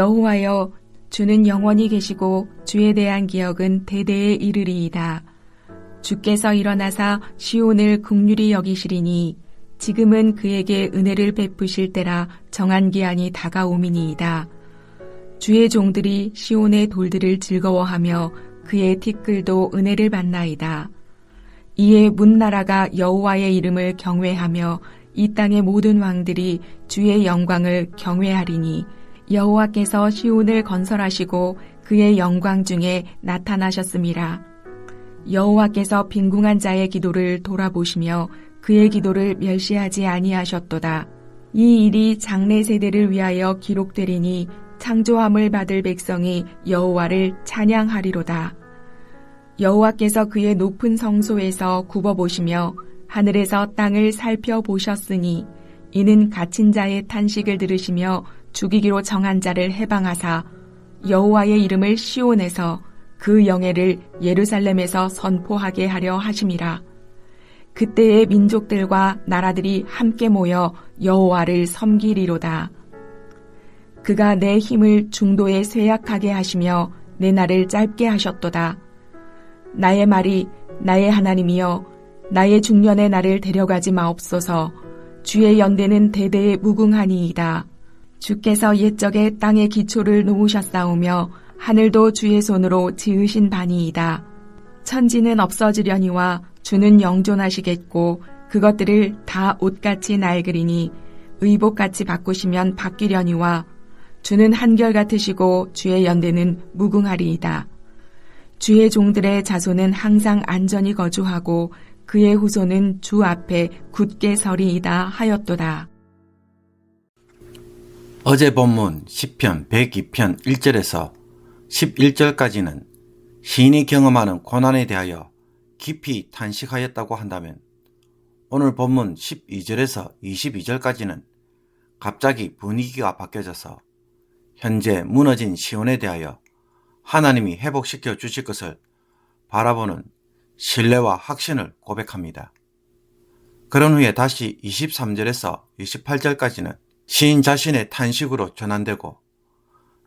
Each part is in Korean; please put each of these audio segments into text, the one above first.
여호와여 주는 영원히 계시고 주에 대한 기억은 대대에 이르리이다. 주께서 일어나사 시온을 국률이 여기시리니 지금은 그에게 은혜를 베푸실 때라 정한 기한이 다가오미니이다. 주의 종들이 시온의 돌들을 즐거워하며 그의 티끌도 은혜를 받나이다. 이에 문나라가 여호와의 이름을 경외하며 이 땅의 모든 왕들이 주의 영광을 경외하리니 여호와께서 시온을 건설하시고 그의 영광 중에 나타나셨음이라. 여호와께서 빈궁한 자의 기도를 돌아보시며 그의 기도를 멸시하지 아니하셨도다. 이 일이 장래 세대를 위하여 기록되리니 창조함을 받을 백성이 여호와를 찬양하리로다. 여호와께서 그의 높은 성소에서 굽어 보시며 하늘에서 땅을 살펴보셨으니 이는 갇힌 자의 탄식을 들으시며 죽이기로 정한 자를 해방하사 여호와의 이름을 시온에서 그 영예를 예루살렘에서 선포하게 하려 하심이라. 그때의 민족들과 나라들이 함께 모여 여호와를 섬기리로다. 그가 내 힘을 중도에 쇠약하게 하시며 내 날을 짧게 하셨도다. 나의 말이 나의 하나님이여 나의 중년의 날을 데려가지 마옵소서 주의 연대는 대대에 무궁하니이다. 주께서 옛적에 땅의 기초를 놓으셨사오며 하늘도 주의 손으로 지으신 바니이다. 천지는 없어지려니와 주는 영존하시겠고 그것들을 다 옷같이 낡으리니 의복같이 바꾸시면 바뀌려니와 주는 한결같으시고 주의 연대는 무궁하리이다. 주의 종들의 자손은 항상 안전히 거주하고 그의 후손은 주 앞에 굳게 서리이다 하였도다. 어제 본문 10편 102편 1절에서 11절까지는 시인이 경험하는 고난에 대하여 깊이 탄식하였다고 한다면 오늘 본문 12절에서 22절까지는 갑자기 분위기가 바뀌어져서 현재 무너진 시온에 대하여 하나님이 회복시켜 주실 것을 바라보는 신뢰와 확신을 고백합니다. 그런 후에 다시 23절에서 28절까지는 시인 자신의 탄식으로 전환되고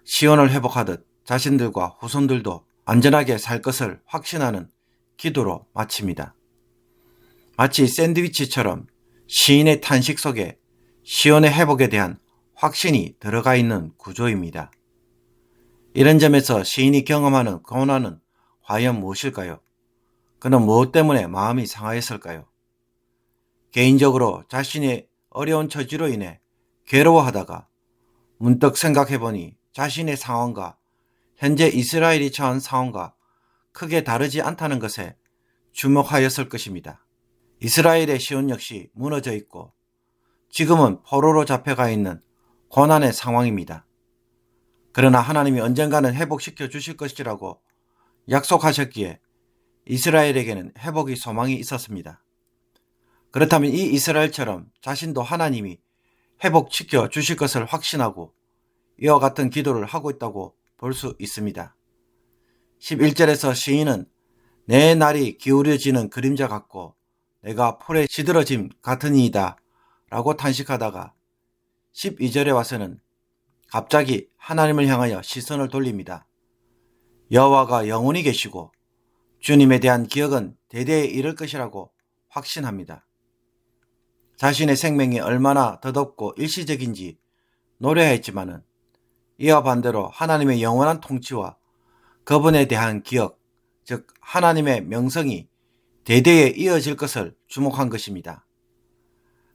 시온을 회복하듯 자신들과 후손들도 안전하게 살 것을 확신하는 기도로 마칩니다. 마치 샌드위치처럼 시인의 탄식 속에 시온의 회복에 대한 확신이 들어가 있는 구조입니다. 이런 점에서 시인이 경험하는 고난은 과연 무엇일까요? 그는 무엇 때문에 마음이 상하였을까요? 개인적으로 자신의 어려운 처지로 인해 괴로워하다가 문득 생각해보니 자신의 상황과 현재 이스라엘이 처한 상황과 크게 다르지 않다는 것에 주목하였을 것입니다. 이스라엘의 시온 역시 무너져 있고 지금은 포로로 잡혀가 있는 고난의 상황입니다. 그러나 하나님이 언젠가는 회복시켜 주실 것이라고 약속하셨기에 이스라엘에게는 회복의 소망이 있었습니다. 그렇다면 이 이스라엘처럼 자신도 하나님이 회복시켜 주실 것을 확신하고 이와 같은 기도를 하고 있다고 볼 수 있습니다. 11절에서 시인은 내 날이 기울여지는 그림자 같고 내가 풀에 시들어짐 같으니이다 라고 탄식하다가 12절에 와서는 갑자기 하나님을 향하여 시선을 돌립니다. 여호와가 영원히 계시고 주님에 대한 기억은 대대에 이를 것이라고 확신합니다. 자신의 생명이 얼마나 더덥고 일시적인지 노래했지만은 이와 반대로 하나님의 영원한 통치와 그분에 대한 기억, 즉 하나님의 명성이 대대에 이어질 것을 주목한 것입니다.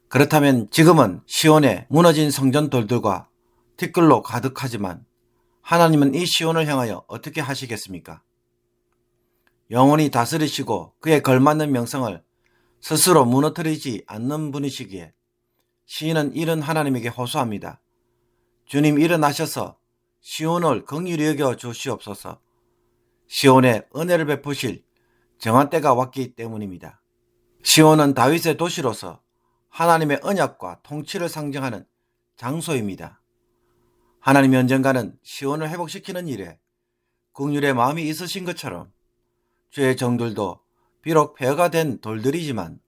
그렇다면 지금은 시온의 무너진 성전 돌들과 티끌로 가득하지만 하나님은 이 시온을 향하여 어떻게 하시겠습니까? 영원히 다스리시고 그에 걸맞는 명성을 스스로 무너뜨리지 않는 분이시기에 시인은 이런 하나님에게 호소합니다. 주님 일어나셔서 시온을 긍휼히 여겨 주시옵소서. 시온에 은혜를 베푸실 정한 때가 왔기 때문입니다. 시온은 다윗의 도시로서 하나님의 언약과 통치를 상징하는 장소입니다. 하나님이 언젠가는 시온을 회복시키는 일에 국률의 마음이 있으신 것처럼 주의 정들도 비록 폐허가 된 돌들이지만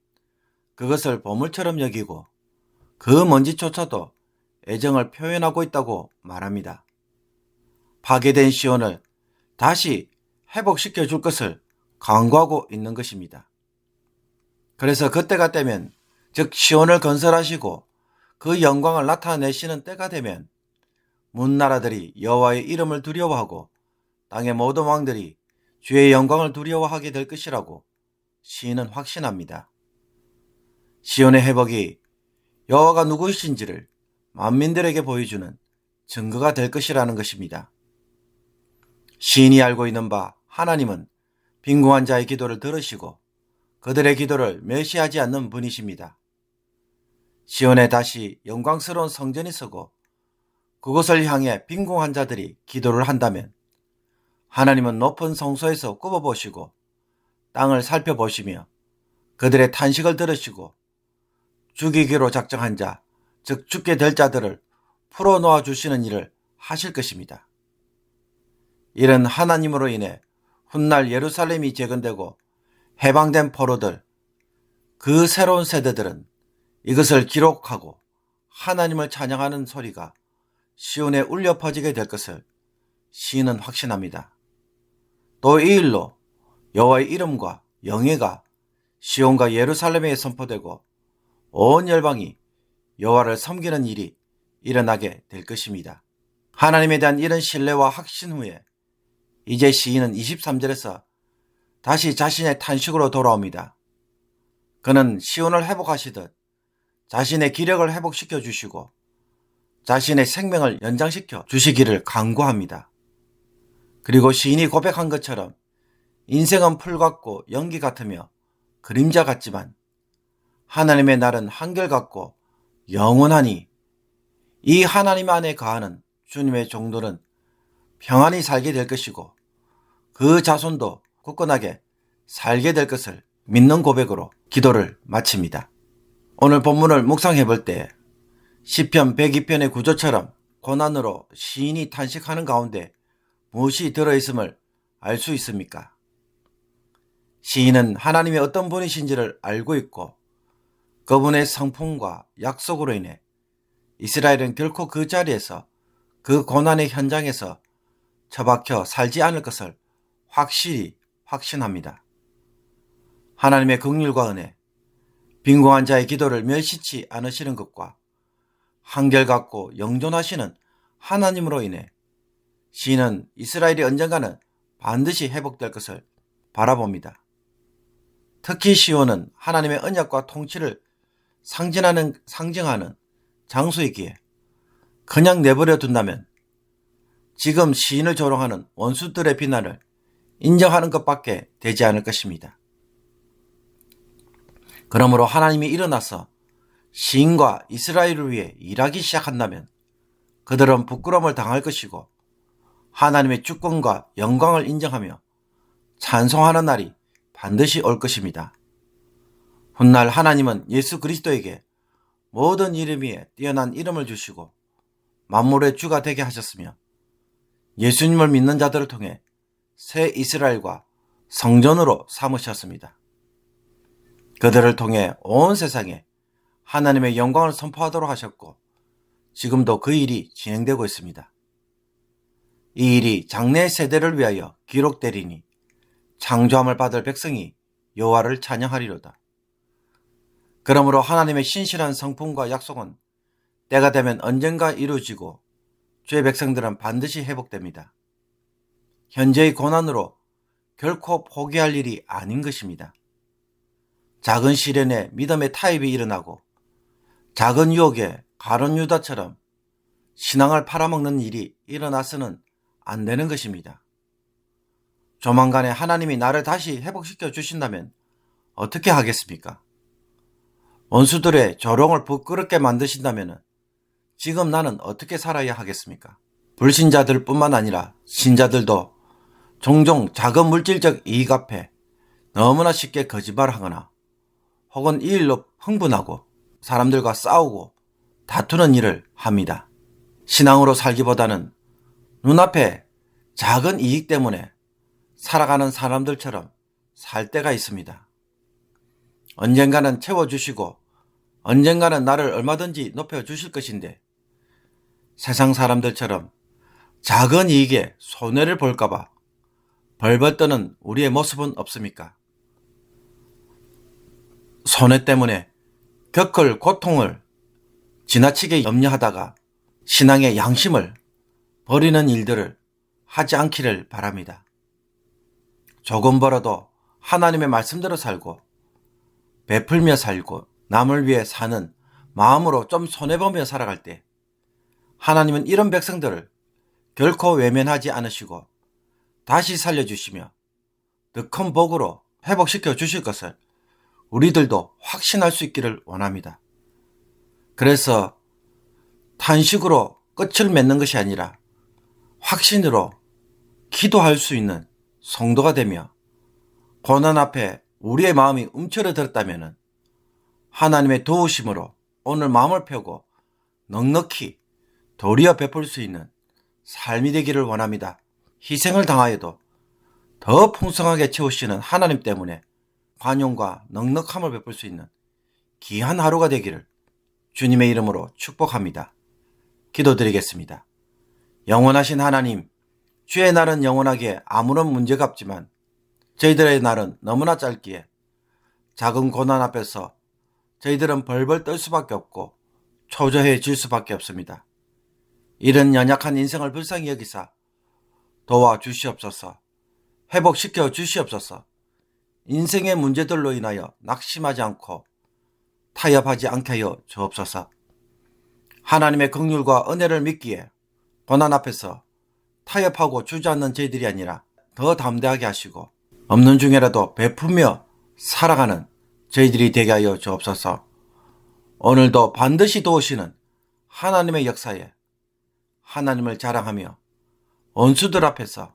그것을 보물처럼 여기고 그 먼지조차도 애정을 표현하고 있다고 말합니다. 파괴된 시온을 다시 회복시켜 줄 것을 강구하고 있는 것입니다. 그래서 그때가 되면 즉 시온을 건설하시고 그 영광을 나타내시는 때가 되면 문나라들이 여호와의 이름을 두려워하고 땅의 모든 왕들이 주의 영광을 두려워하게 될 것이라고 시인은 확신합니다. 시온의 회복이 여호와가 누구이신지를 만민들에게 보여주는 증거가 될 것이라는 것입니다. 시인이 알고 있는 바 하나님은 빈궁한 자의 기도를 들으시고 그들의 기도를 멸시하지 않는 분이십니다. 시온에 다시 영광스러운 성전이 서고 그곳을 향해 빈궁한 자들이 기도를 한다면 하나님은 높은 성소에서 굽어보시고 땅을 살펴보시며 그들의 탄식을 들으시고 죽이기로 작정한 자, 즉 죽게 될 자들을 풀어놓아 주시는 일을 하실 것입니다. 이런 하나님으로 인해 훗날 예루살렘이 재건되고 해방된 포로들, 그 새로운 세대들은 이것을 기록하고 하나님을 찬양하는 소리가 시온에 울려 퍼지게 될 것을 시인은 확신합니다. 또 이 일로 여호와의 이름과 영예가 시온과 예루살렘에 선포되고 온 열방이 여호와를 섬기는 일이 일어나게 될 것입니다. 하나님에 대한 이런 신뢰와 확신 후에 이제 시인은 23절에서 다시 자신의 탄식으로 돌아옵니다. 그는 시온을 회복하시듯 자신의 기력을 회복시켜 주시고 자신의 생명을 연장시켜 주시기를 간구합니다. 그리고 시인이 고백한 것처럼 인생은 풀 같고 연기 같으며 그림자 같지만 하나님의 날은 한결 같고 영원하니 이 하나님 안에 가하는 주님의 종들은 평안히 살게 될 것이고 그 자손도 굳건하게 살게 될 것을 믿는 고백으로 기도를 마칩니다. 오늘 본문을 묵상해 볼 때 시편 102편의 구조처럼 고난으로 시인이 탄식하는 가운데 무엇이 들어있음을 알 수 있습니까? 시인은 하나님이 어떤 분이신지를 알고 있고 그분의 성품과 약속으로 인해 이스라엘은 결코 그 자리에서 그 고난의 현장에서 처박혀 살지 않을 것을 확실히 확신합니다. 하나님의 긍휼과 은혜, 빈궁한 자의 기도를 멸시치 않으시는 것과 한결같고 영존하시는 하나님으로 인해 시인은 이스라엘이 언젠가는 반드시 회복될 것을 바라봅니다. 특히 시온은 하나님의 언약과 통치를 상징하는, 상징하는 장소이기에 그냥 내버려 둔다면 지금 시인을 조롱하는 원수들의 비난을 인정하는 것밖에 되지 않을 것입니다. 그러므로 하나님이 일어나서 시인과 이스라엘을 위해 일하기 시작한다면 그들은 부끄러움을 당할 것이고 하나님의 주권과 영광을 인정하며 찬송하는 날이 반드시 올 것입니다. 훗날 하나님은 예수 그리스도에게 모든 이름 위에 뛰어난 이름을 주시고 만물의 주가 되게 하셨으며 예수님을 믿는 자들을 통해 새 이스라엘과 성전으로 삼으셨습니다. 그들을 통해 온 세상에 하나님의 영광을 선포하도록 하셨고 지금도 그 일이 진행되고 있습니다. 이 일이 장래 세대를 위하여 기록되리니 창조함을 받을 백성이 여호와를 찬양하리로다. 그러므로 하나님의 신실한 성품과 약속은 때가 되면 언젠가 이루어지고 주의 백성들은 반드시 회복됩니다. 현재의 고난으로 결코 포기할 일이 아닌 것입니다. 작은 시련에 믿음의 타입이 일어나고 작은 유혹에 가론 유다처럼 신앙을 팔아먹는 일이 일어나서는 안 되는 것입니다. 조만간에 하나님이 나를 다시 회복시켜 주신다면 어떻게 하겠습니까? 원수들의 조롱을 부끄럽게 만드신다면 지금 나는 어떻게 살아야 하겠습니까? 불신자들 뿐만 아니라 신자들도 종종 작은 물질적 이익 앞에 너무나 쉽게 거짓말하거나 혹은 이 일로 흥분하고 사람들과 싸우고 다투는 일을 합니다. 신앙으로 살기보다는 눈앞에 작은 이익 때문에 살아가는 사람들처럼 살 때가 있습니다. 언젠가는 채워주시고 언젠가는 나를 얼마든지 높여주실 것인데 세상 사람들처럼 작은 이익에 손해를 볼까봐 벌벌 떠는 우리의 모습은 없습니까? 손해 때문에 겪을 고통을 지나치게 염려하다가 신앙의 양심을 버리는 일들을 하지 않기를 바랍니다. 조금 벌어도 하나님의 말씀대로 살고 베풀며 살고 남을 위해 사는 마음으로 좀 손해보며 살아갈 때 하나님은 이런 백성들을 결코 외면하지 않으시고 다시 살려주시며 더 큰 복으로 회복시켜 주실 것을 우리들도 확신할 수 있기를 원합니다. 그래서 탄식으로 끝을 맺는 것이 아니라 확신으로 기도할 수 있는 성도가 되며 고난 앞에 우리의 마음이 움츠러들었다면 하나님의 도우심으로 오늘 마음을 펴고 넉넉히 도리어 베풀 수 있는 삶이 되기를 원합니다. 희생을 당하여도 더 풍성하게 채우시는 하나님 때문에 관용과 넉넉함을 베풀 수 있는 귀한 하루가 되기를 주님의 이름으로 축복합니다. 기도드리겠습니다. 영원하신 하나님, 주의 날은 영원하게 아무런 문제가 없지만 저희들의 날은 너무나 짧기에 작은 고난 앞에서 저희들은 벌벌 떨 수밖에 없고 초조해질 수밖에 없습니다. 이런 연약한 인생을 불쌍히 여기사 도와 주시옵소서, 회복시켜 주시옵소서, 인생의 문제들로 인하여 낙심하지 않고 타협하지 않게 하여 주옵소서. 하나님의 긍휼과 은혜를 믿기에 고난 앞에서 타협하고 주저앉는 저희들이 아니라 더 담대하게 하시고 없는 중에라도 베푸며 살아가는 저희들이 되게 하여 주옵소서. 오늘도 반드시 도우시는 하나님의 역사에 하나님을 자랑하며 원수들 앞에서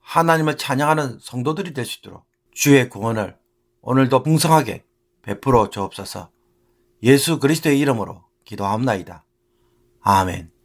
하나님을 찬양하는 성도들이 될 수 있도록 주의 구원을 오늘도 풍성하게 베풀어 주옵소서. 예수 그리스도의 이름으로 기도합나이다. 아멘.